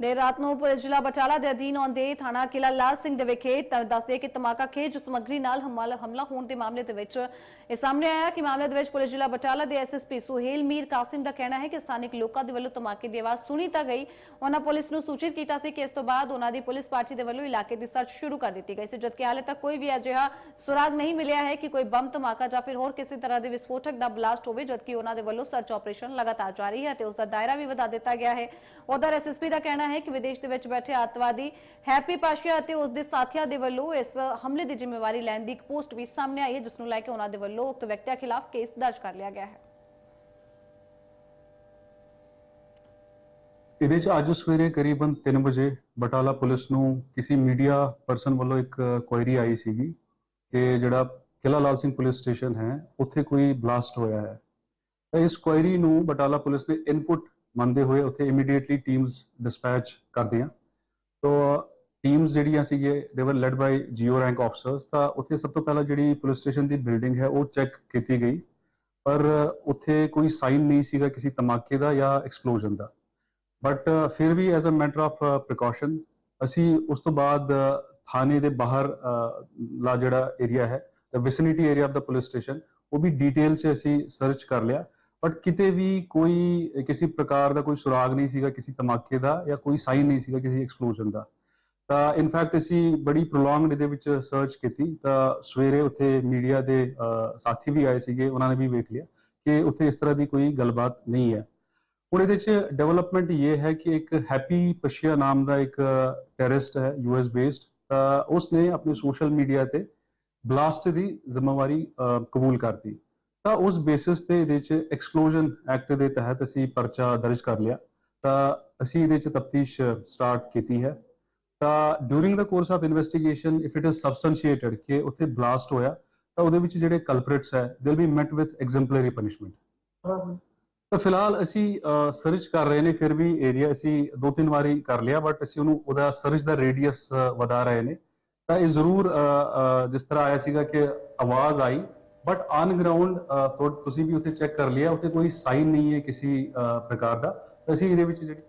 ਦੇਰ ਰਾਤ ਨੂੰ ਪੁਲਿਸ ਜ਼ਿਲ੍ਹਾ ਬਟਾਲਾ ਦੇ ਅਧੀਨ ਆਉਂਦੇ ਥਾਣਾ ਕਿਲਾ ਲਾਲ ਸਿੰਘ ਦੇ ਵਿਖੇ ਦੱਸਦੇ ਕਿ ਧਮਾਕਾ ਖੇਜ ਸਮੱਗਰੀ ਨਾਲ ਹਮਲਾ ਹੋਣ ਦੇ ਮਾਮਲੇ ਦੇ ਵਿੱਚ ਇਹ ਸਾਹਮਣੇ ਆਇਆ ਕਿ ਮਾਮਲੇ ਦੇ ਵਿੱਚ ਪੁਲਿਸ ਜ਼ਿਲ੍ਹਾ ਬਟਾਲਾ ਦੇ ਐਸਐਸਪੀ ਸੁਹੇਲ ਮੀਰ ਕਾਸਿਮ ਦਾ ਕਹਿਣਾ ਹੈ ਕਿ ਸਥਾਨਕ ਲੋਕਾਂ ਦੇ ਵੱਲੋਂ ਧਮਾਕੇ ਦੀ ਆਵਾਜ਼ ਸੁਣੀ ਤਾਂ ਗਈ। ਉਹਨਾਂ ਪੁਲਿਸ ਨੂੰ ਸੂਚਿਤ ਕੀਤਾ ਸੀ ਕਿ ਇਸ ਤੋਂ ਬਾਅਦ ਉਹਨਾਂ ਦੀ ਪੁਲਿਸ ਪਾਰਟੀ ਦੇ ਵੱਲੋਂ ਇਲਾਕੇ ਦੀ ਸਰਚ ਸ਼ੁਰੂ ਕਰ ਦਿੱਤੀ ਗਈ ਸੀ, ਜਦਕਿ ਹਾਲੇ ਤੱਕ ਕੋਈ ਵੀ ਅਜਿਹਾ ਸੁਰਾਗ ਨਹੀਂ ਮਿਲਿਆ ਹੈ ਕਿ ਕੋਈ ਬੰਬ, ਧਮਾਕਾ ਜਾਂ ਫਿਰ ਹੋਰ ਕਿਸੇ ਤਰ੍ਹਾਂ ਦੇ ਵਿਸਫੋਟਕ ਦਾ ਬਲਾਸਟ ਹੋਵੇ, ਜਦਕਿ ਉਹਨਾਂ ਦੇ ਵੱਲੋਂ ਸਰਚ ਆਪਰੇਸ਼ਨ ਲਗਾਤਾਰ ਜਾਰੀ ਹੈ ਤੇ ਉਸ ਦਾ ਦਾਇਰਾ ਵੀ ਵਧਾ ਦਿੱਤਾ ਗਿਆ ਹੈ। ਉਧਰ ਐਸਐਸਪੀ ਦਾ ਕਹਿਣਾ ਹੈ ਕਿ ਵਿਦੇਸ਼ ਦੇ ਵਿੱਚ ਬੈਠੇ ਅੱਤਵਾਦੀ ਹੈਪੀ ਪਾਸ਼ਾ ਅਤੇ ਉਸ ਦੇ ਸਾਥੀਆਂ ਦੇ ਵੱਲੋਂ ਇਸ ਹਮਲੇ ਦੀ ਜ਼ਿੰਮੇਵਾਰੀ ਲੈਣ ਦੀ ਇੱਕ ਪੋਸਟ ਵੀ ਸਾਹਮਣੇ ਆਈ ਹੈ, ਜਿਸ ਨੂੰ ਲੈ ਕੇ ਉਹਨਾਂ ਦੇ ਵੱਲੋਂ ਉਕਤ ਵਿਅਕਤੀਆਂ ਖਿਲਾਫ ਕੇਸ ਦਰਜ ਕਰ ਲਿਆ ਗਿਆ ਹੈ। ਇਹਦੇ ਚ ਅੱਜ ਸਵੇਰੇ ਕਰੀਬਨ 3 ਵਜੇ ਬਟਾਲਾ ਪੁਲਿਸ ਨੂੰ ਕਿਸੇ ਮੀਡੀਆ ਪਰਸਨ ਵੱਲੋਂ ਇੱਕ ਕੁਐਰੀ ਆਈ ਸੀਗੀ ਕਿ ਜਿਹੜਾ ਕਿਲਾ ਲਾਲ ਸਿੰਘ ਪੁਲਿਸ ਸਟੇਸ਼ਨ ਹੈ, ਉੱਥੇ ਕੋਈ ਬਲਾਸਟ ਹੋਇਆ ਹੈ। ਤਾਂ ਇਸ ਕੁਐਰੀ ਨੂੰ ਬਟਾਲਾ ਪੁਲਿਸ ਨੇ ਇਨਪੁਟ ਮੰਨਦੇ ਹੋਏ ਉੱਥੇ ਇਮੀਡੀਏਟਲੀ ਟੀਮਸ ਡਿਸਪੈਚ ਕਰਦੀਆਂ ਤੋ ਟੀਮਸ ਜਿਹੜੀਆਂ ਸੀਗੇ they were led by GO rank officers ਤਾਂ ਉੱਥੇ ਸਭ ਤੋਂ ਪਹਿਲਾਂ ਜਿਹੜੀ ਪੁਲਿਸ ਸਟੇਸ਼ਨ ਦੀ ਬਿਲਡਿੰਗ ਹੈ, ਉਹ ਚੈੱਕ ਕੀਤੀ ਗਈ। ਪਰ ਉੱਥੇ ਕੋਈ ਸਾਈਨ ਨਹੀਂ ਸੀਗਾ ਕਿਸੇ ਧਮਾਕੇ ਦਾ ਜਾਂ ਐਕਸਪਲੋਜਨ ਦਾ। ਬਟ ਫਿਰ ਵੀ as a matter of precaution ਅਸੀਂ ਉਸ ਤੋਂ ਬਾਅਦ ਥਾਣੇ ਦੇ ਬਾਹਰ ਲਾ ਜਿਹੜਾ ਏਰੀਆ ਹੈ the vicinity area of the police station ਉਹ ਵੀ ਡਿਟੇਲ 'ਚ ਅਸੀਂ ਸਰਚ ਕਰ ਲਿਆ। ਬਟ ਕਿਤੇ ਵੀ ਕੋਈ, ਕਿਸੇ ਪ੍ਰਕਾਰ ਦਾ ਕੋਈ ਸੁਰਾਗ ਨਹੀਂ ਸੀਗਾ, ਕਿਸੇ ਧਮਾਕੇ ਦਾ ਜਾਂ ਕੋਈ ਸਾਈਨ ਨਹੀਂ ਸੀਗਾ ਕਿਸੇ ਐਕਸਪਲੋਜਨ ਦਾ। ਤਾਂ ਇਨਫੈਕਟ ਅਸੀਂ ਬੜੀ ਪ੍ਰੋਲੋਂਗਡ ਇਹਦੇ ਵਿੱਚ ਸਰਚ ਕੀਤੀ। ਤਾਂ ਸਵੇਰੇ ਉੱਥੇ ਮੀਡੀਆ ਦੇ ਸਾਥੀ ਵੀ ਆਏ ਸੀਗੇ, ਉਹਨਾਂ ਨੇ ਵੀ ਵੇਖ ਲਿਆ ਕਿ ਉੱਥੇ ਇਸ ਤਰ੍ਹਾਂ ਦੀ ਕੋਈ ਗੱਲਬਾਤ ਨਹੀਂ ਹੈ। ਹੁਣ ਇਹਦੇ ਚ ਡਿਵੈਲਪਮੈਂਟ ਇਹ ਹੈ ਕਿ ਇੱਕ ਹੈਪੀ ਪਸ਼ੀਆ ਨਾਮ ਦਾ ਇੱਕ ਟੈਰਰਿਸਟ ਹੈ ਯੂਐਸ ਬੇਸਡ ਤਾਂ ਉਸਨੇ ਆਪਣੇ ਸੋਸ਼ਲ ਮੀਡੀਆ ਤੇ ਬਲਾਸਟ ਦੀ ਜ਼ਿੰਮੇਵਾਰੀ ਕਬੂਲ ਕਰਤੀ। ਤਾਂ ਉਸ ਬੇਸਿਸ ਤੇ ਇਹਦੇ ਚ ਐਕਸਪਲੋਜਨ ਐਕਟ ਦੇ ਤਹਿਤ ਅਸੀਂ ਪਰਚਾ ਦਰਜ ਕਰ ਲਿਆ। ਤਾਂ ਅਸੀਂ ਇਹਦੇ ਚ ਤਫਤੀਸ਼ ਸਟਾਰਟ ਕੀਤੀ ਹੈ। ਤਾਂ during the course of investigation if it is substantiated ਕਿ ਉੱਥੇ ਬਲਾਸਟ ਹੋਇਆ ਤਾਂ ਉਹਦੇ ਵਿੱਚ ਜਿਹੜੇ ਕਲਪ੍ਰਿਟਸ ਹੈ they will be met with exemplary punishment ਤਾਂ ਫਿਲਹਾਲ ਅਸੀਂ ਸਰਚ ਕਰ ਰਹੇ ਨੇ ਫਿਰ ਵੀ ਏਰੀਆ ਅਸੀਂ ਦੋ ਤਿੰਨ ਵਾਰੀ ਕਰ ਲਿਆ ਬਟ ਅਸੀਂ ਉਹਨੂੰ ਉਹਦਾ ਸਰਚ ਦਾ ਰੇਡੀਅਸ ਵਧਾ ਰਹੇ ਨੇ। ਤਾਂ ਇਹ ਜ਼ਰੂਰ ਜਿਸ ਤਰ੍ਹਾਂ ਆਇਆ ਸੀਗਾ ਕਿ ਆਵਾਜ਼ ਆਈ ਬਟ ਆਨ ਗਰਾਊਂਡ ਤੁਸੀਂ ਵੀ ਉੱਥੇ ਚੈੱਕ ਕਰ ਲਿਆ, ਉੱਥੇ ਕੋਈ ਸਾਈਨ ਨਹੀਂ ਹੈ ਕਿਸੇ ਪ੍ਰਕਾਰ ਦਾ। ਅਸੀਂ ਇਹਦੇ ਵਿੱਚ ਜਿਹੜੀ